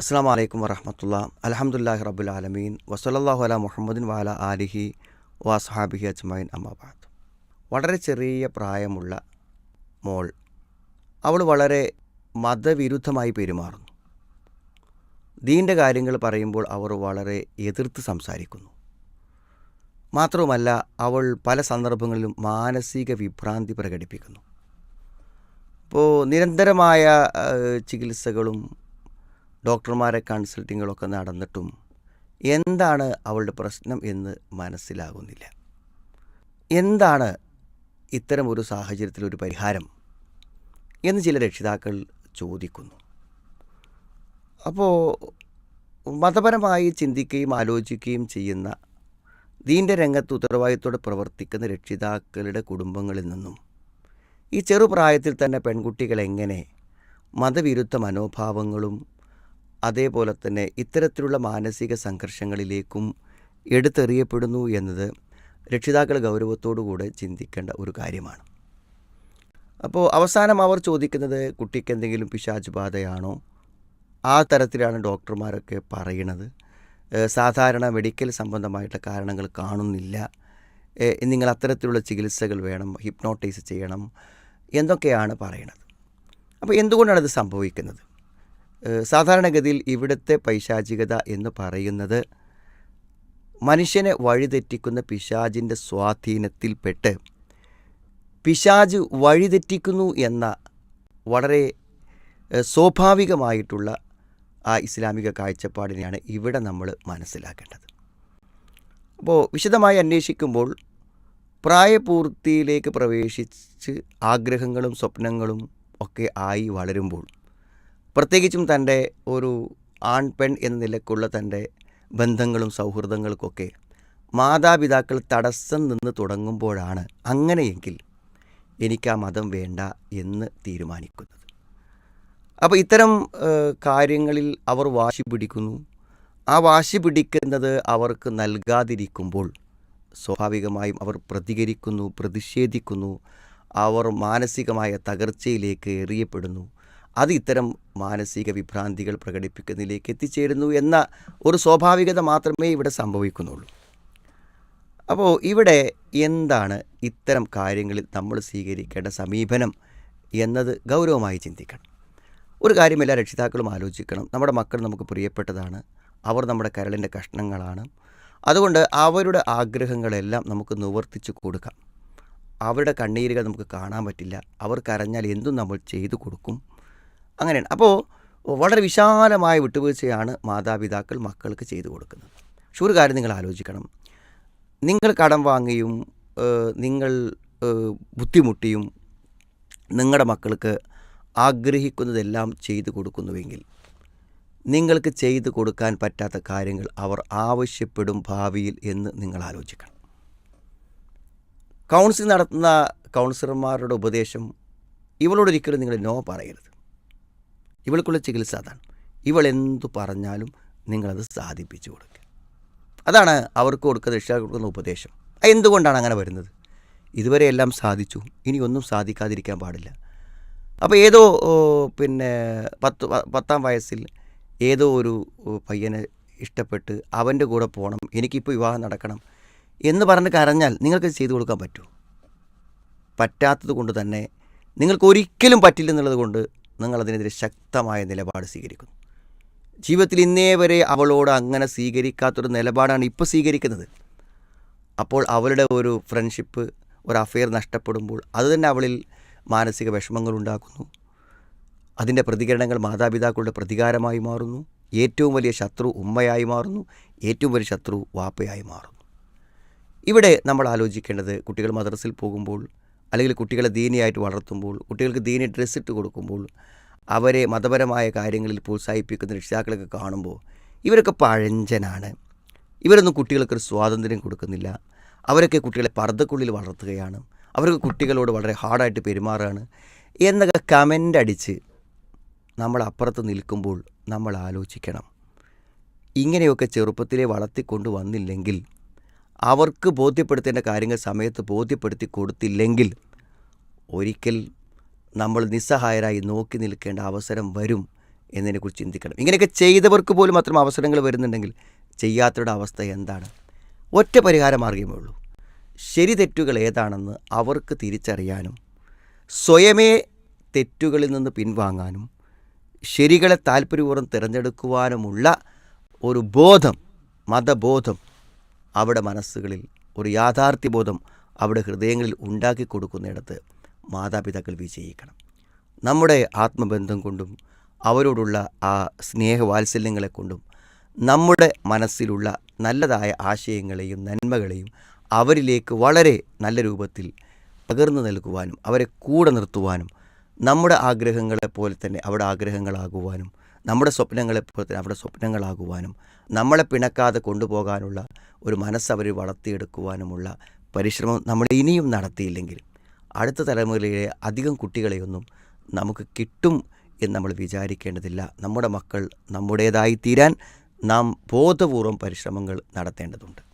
അസ്സാം വലൈക്കും വരഹമത്തുള്ള അലഹമുല്ലാഹി റബുൽ ആലമീൻ. വസലല്ലാഹു അല മുഹമ്മദിൻ വാല ആലിഹി വാസ്ഹാബിഹി അജ്മൈൻ അമ്മാബാദ് വളരെ ചെറിയ പ്രായമുള്ള മോൾ അവൾ വളരെ മതവിരുദ്ധമായി പെരുമാറുന്നു. ദീന്റെ കാര്യങ്ങൾ പറയുമ്പോൾ അവർ വളരെ എതിർത്ത് സംസാരിക്കുന്നു. മാത്രവുമല്ല അവൾ പല സന്ദർഭങ്ങളിലും മാനസിക വിഭ്രാന്തി പ്രകടിപ്പിക്കുന്നു. അപ്പോൾ നിരന്തരമായ ചികിത്സകളും ഡോക്ടർമാരെ കൺസൾട്ടിങ്ങുകളൊക്കെ നടന്നിട്ടും എന്താണ് അവളുടെ പ്രശ്നം എന്ന് മനസ്സിലാകുന്നില്ല. എന്താണ് ഇത്തരം ഒരു സാഹചര്യത്തിൽ ഒരു പരിഹാരം എന്ന് ചില രക്ഷിതാക്കൾ ചോദിക്കുന്നു. അപ്പോൾ മതപരമായി ചിന്തിക്കുകയും ആലോചിക്കുകയും ചെയ്യുന്ന ദീന്റെ രംഗത്ത് ഉത്തരവാദിത്തോടെ പ്രവർത്തിക്കുന്ന രക്ഷിതാക്കളുടെ കുടുംബങ്ങളിൽ നിന്നും ഈ ചെറുപ്രായത്തിൽ തന്നെ പെൺകുട്ടികൾ എങ്ങനെ മതവിരുദ്ധ മനോഭാവങ്ങളും അതേപോലെ തന്നെ ഇത്തരത്തിലുള്ള മാനസിക സംഘർഷങ്ങളിലേക്കും എടുത്തെറിയപ്പെടുന്നു എന്നത് രക്ഷിതാക്കൾ ഗൗരവത്തോടു കൂടെ ചിന്തിക്കേണ്ട ഒരു കാര്യമാണ്. അപ്പോൾ അവസാനം അവർ ചോദിക്കുന്നത് കുട്ടിക്ക് എന്തെങ്കിലും പിശാച് ബാധയാണോ ആ തരത്തിലാണ് ഡോക്ടർമാരൊക്കെ പറയണത് സാധാരണ മെഡിക്കൽ സംബന്ധമായിട്ട് കാരണങ്ങൾ കാണുന്നില്ല. നിങ്ങൾ അത്തരത്തിലുള്ള ചികിത്സകൾ വേണം ഹിപ്നോട്ടൈസ് ചെയ്യണം എന്തൊക്കെയാണ് പറയണത് അപ്പോൾ എന്തുകൊണ്ടാണ് ഇത് സംഭവിക്കുന്നത്? സാധാരണഗതിയിൽ ഇവിടുത്തെ പൈശാചികത എന്ന് പറയുന്നത് മനുഷ്യനെ വഴിതെറ്റിക്കുന്ന പിശാചിന്റെ സ്വാധീനത്തിൽപ്പെട്ട് പിശാജ് വഴിതെറ്റിക്കുന്നു എന്ന വളരെ സ്വാഭാവികമായിട്ടുള്ള ആ ഇസ്ലാമിക കാഴ്ചപ്പാടിനെയാണ് ഇവിടെ നമ്മൾ മനസ്സിലാക്കേണ്ടത്. അപ്പോൾ വിശദമായി അന്വേഷിക്കുമ്പോൾ പ്രായപൂർത്തിയിലേക്ക് പ്രവേശിച്ച് ആഗ്രഹങ്ങളും സ്വപ്നങ്ങളും ഒക്കെ ആയി വളരുമ്പോൾ പ്രത്യേകിച്ചും തന്റെ ഒരു ആൺ പെൺ എന്ന നിലക്കുള്ള തന്റെ ബന്ധങ്ങളും സൗഹൃദങ്ങൾക്കൊക്കെ മാതാപിതാക്കൾ തടസ്സം നിന്ന് തുടങ്ങുമ്പോഴാണ് അങ്ങനെയെങ്കിൽ എനിക്ക് ആ മതം വേണ്ട എന്ന് തീരുമാനിക്കുന്നത്. അപ്പോൾ ഇത്തരം കാര്യങ്ങളിൽ അവർ വാശി പിടിക്കുന്നു. ആ വാശി പിടിക്കുന്നത് അവർക്ക് നൽകാതിരിക്കുമ്പോൾ സ്വാഭാവികമായും അവർ പ്രതികരിക്കുന്നു പ്രതിഷേധിക്കുന്നു അവർ മാനസികമായ തകർച്ചയിലേക്ക് എറിയപ്പെടുന്നു. അത് ഇത്തരം മാനസിക വിഭ്രാന്തികൾ പ്രകടിപ്പിക്കുന്നതിലേക്ക് എത്തിച്ചേരുന്നു എന്ന ഒരു സ്വാഭാവികത മാത്രമേ ഇവിടെ സംഭവിക്കുന്നുള്ളൂ. അപ്പോൾ ഇവിടെ എന്താണ് ഇത്തരം കാര്യങ്ങളിൽ നമ്മൾ സ്വീകരിക്കേണ്ട സമീപനം എന്നത് ഗൗരവമായി ചിന്തിക്കണം. ഒരു കാര്യം എല്ലാ രക്ഷിതാക്കളും ആലോചിക്കണം. നമ്മുടെ മക്കൾ നമുക്ക് പ്രിയപ്പെട്ടതാണ്. അവർ നമ്മുടെ കരളിന്റെ കഷ്ണങ്ങളാണ്. അതുകൊണ്ട് അവരുടെ ആഗ്രഹങ്ങളെല്ലാം നമുക്ക് നിവർത്തിച്ച് കൊടുക്കാം. അവരുടെ കണ്ണീരുകൾ നമുക്ക് കാണാൻ പറ്റില്ല. അവർ കരഞ്ഞാൽ എന്തും നമ്മൾ ചെയ്തു കൊടുക്കും. അങ്ങനെയാണ്. അപ്പോൾ വളരെ വിശാലമായ വിട്ടുവീഴ്ചയാണ് മാതാപിതാക്കൾ മക്കൾക്ക് ചെയ്തു കൊടുക്കുന്നത്. പക്ഷെ ഒരു കാര്യം നിങ്ങൾ ആലോചിക്കണം. നിങ്ങൾ കടം വാങ്ങിയും നിങ്ങൾ ബുദ്ധിമുട്ടിയും നിങ്ങളുടെ മക്കൾക്ക് ആഗ്രഹിക്കുന്നതെല്ലാം ചെയ്തു കൊടുക്കുന്നുവെങ്കിൽ നിങ്ങൾക്ക് ചെയ്തു കൊടുക്കാൻ പറ്റാത്ത കാര്യങ്ങൾ അവർ ആവശ്യപ്പെടും ഭാവിയിൽ എന്ന് നിങ്ങൾ ആലോചിക്കണം. കൗൺസിൽ നടത്തുന്ന കൗൺസിലർമാരുടെ ഉപദേശം ഇവളോടൊരിക്കലും നിങ്ങൾ നോ പറയരുത്. ഇവൾക്കുള്ള ചികിത്സ അതാണ്. ഇവൾ എന്തു പറഞ്ഞാലും നിങ്ങളത് സാധിപ്പിച്ചു കൊടുക്കുക. അതാണ് അവർക്ക് കൊടുക്കുന്ന രക്ഷിതാക്കൾ കൊടുക്കുന്ന ഉപദേശം. എന്തുകൊണ്ടാണ് അങ്ങനെ വരുന്നത്? ഇതുവരെ എല്ലാം സാധിച്ചു. ഇനി ഒന്നും സാധിക്കാതിരിക്കാൻ പാടില്ല. അപ്പോൾ ഏതോ പിന്നെ പത്ത് പത്താം വയസ്സിൽ ഏതോ ഒരു പയ്യനെ ഇഷ്ടപ്പെട്ട് അവന്റെ കൂടെ പോകണം എനിക്കിപ്പോൾ വിവാഹം നടക്കണം എന്ന് പറഞ്ഞ് കരഞ്ഞാൽ നിങ്ങൾക്ക് ചെയ്തു കൊടുക്കാൻ പറ്റുമോ? പറ്റാത്തത് കൊണ്ട് തന്നെ നിങ്ങൾക്ക് ഒരിക്കലും പറ്റില്ലെന്നുള്ളത് കൊണ്ട് നിങ്ങൾ അതിനെതിരെ ശക്തമായ നിലപാട് സ്വീകരിക്കുന്നു. ജീവിതത്തിൽ ഇന്നേ വരെ അവളോട് അങ്ങനെ സ്വീകരിക്കാത്തൊരു നിലപാടാണ് ഇപ്പോൾ സ്വീകരിക്കുന്നത്. അപ്പോൾ അവളുടെ ഒരു ഫ്രണ്ട്ഷിപ്പ് ഒരു അഫെയർ നഷ്ടപ്പെടുമ്പോൾ അത് തന്നെ അവളിൽ മാനസിക വിഷമങ്ങൾ ഉണ്ടാക്കുന്നു അതിന്റെ പ്രതികരണങ്ങൾ മാതാപിതാക്കളുടെ പ്രതികാരമായി മാറുന്നു. ഏറ്റവും വലിയ ശത്രു ഉമ്മയായി മാറുന്നു. ഏറ്റവും വലിയ ശത്രു വാപ്പയായി മാറുന്നു. ഇവിടെ നമ്മൾ ആലോചിക്കേണ്ടത് കുട്ടികൾ മദ്രസിൽ പോകുമ്പോൾ അല്ലെങ്കിൽ കുട്ടികളെ ദീനിയായിട്ട് വളർത്തുമ്പോൾ കുട്ടികൾക്ക് ദീനി ഡ്രസ്സ് ഇട്ട് കൊടുക്കുമ്പോൾ അവരെ മതപരമായ കാര്യങ്ങളിൽ പ്രോത്സാഹിപ്പിക്കുന്ന രക്ഷിതാക്കളൊക്കെ കാണുമ്പോൾ ഇവരൊക്കെ പഴഞ്ചനാണ്. ഇവരൊന്നും കുട്ടികൾക്കൊരു സ്വാതന്ത്ര്യം കൊടുക്കുന്നില്ല. അവരൊക്കെ കുട്ടികളെ പർദ്ദക്കുള്ളിൽ വളർത്തുകയാണ്. അവർക്ക് കുട്ടികളോട് വളരെ ഹാർഡായിട്ട് പെരുമാറുകയാണ്. എന്നൊക്കെ കമന്റ് അടിച്ച് നമ്മൾ അപ്പുറത്ത് നിൽക്കുമ്പോൾ നമ്മൾ ആലോചിക്കണം. ഇങ്ങനെയൊക്കെ ചെറുപ്പത്തിലെ വളർത്തിക്കൊണ്ട് വന്നില്ലെങ്കിൽ അവർക്ക് ബോധ്യപ്പെടുത്തേണ്ട കാര്യങ്ങൾ സമയത്ത് ബോധ്യപ്പെടുത്തി കൊടുത്തില്ലെങ്കിൽ ഒരിക്കൽ നമ്മൾ നിസ്സഹായരായി നോക്കി നിൽക്കേണ്ട അവസരം വരും എന്നതിനെക്കുറിച്ച് ചിന്തിക്കണം. ഇങ്ങനെയൊക്കെ ചെയ്തവർക്ക് പോലും അത്തരം അവസരങ്ങൾ വരുന്നുണ്ടെങ്കിൽ ചെയ്യാത്തവരുടെ അവസ്ഥ എന്താണ്? ഒറ്റ പരിഹാര മാർഗമേ ഉള്ളൂ. ശരി തെറ്റുകൾ ഏതാണെന്ന് അവർക്ക് തിരിച്ചറിയാനും സ്വയമേ തെറ്റുകളിൽ നിന്ന് പിൻവാങ്ങാനും ശരികളെ താല്പര്യപൂർവം തിരഞ്ഞെടുക്കുവാനുമുള്ള ഒരു ബോധം മതബോധം അവിടെ മനസ്സുകളിൽ ഒരു യാഥാർത്ഥ്യബോധം അവിടെ ഹൃദയങ്ങളിൽ ഉണ്ടാക്കി കൊടുക്കുന്നിടത്ത് മാതാപിതാക്കൾ വിജയിക്കണം. നമ്മുടെ ആത്മബന്ധം കൊണ്ടും അവരോടുള്ള ആ സ്നേഹവാത്സല്യങ്ങളെ കൊണ്ടും നമ്മുടെ മനസ്സിലുള്ള നല്ലതായ ആശയങ്ങളെയും നന്മകളെയും അവരിലേക്ക് വളരെ നല്ല രൂപത്തിൽ പകർന്നു നൽകുവാനും അവരെ കൂടെ നിർത്തുവാനും നമ്മുടെ ആഗ്രഹങ്ങളെ പോലെ തന്നെ അവിടെ ആഗ്രഹങ്ങളാകുവാനും നമ്മുടെ സ്വപ്നങ്ങളെ പോലെ തന്നെ അവിടെ സ്വപ്നങ്ങളാകുവാനും നമ്മളെ പിണക്കാതെ കൊണ്ടുപോകാനുള്ള ഒരു മനസ്സ് അവർ വളർത്തിയെടുക്കുവാനുമുള്ള പരിശ്രമം നമ്മൾ ഇനിയും നടത്തിയില്ലെങ്കിൽ അടുത്ത തലമുറയിലെ അധികം കുട്ടികളെയൊന്നും നമുക്ക് കിട്ടും എന്ന് നമ്മൾ വിചാരിക്കേണ്ടതില്ല. നമ്മുടെ മക്കൾ നമ്മുടേതായി തീരാൻ നാം ബോധപൂർവം പരിശ്രമങ്ങൾ നടത്തേണ്ടതുണ്ട്.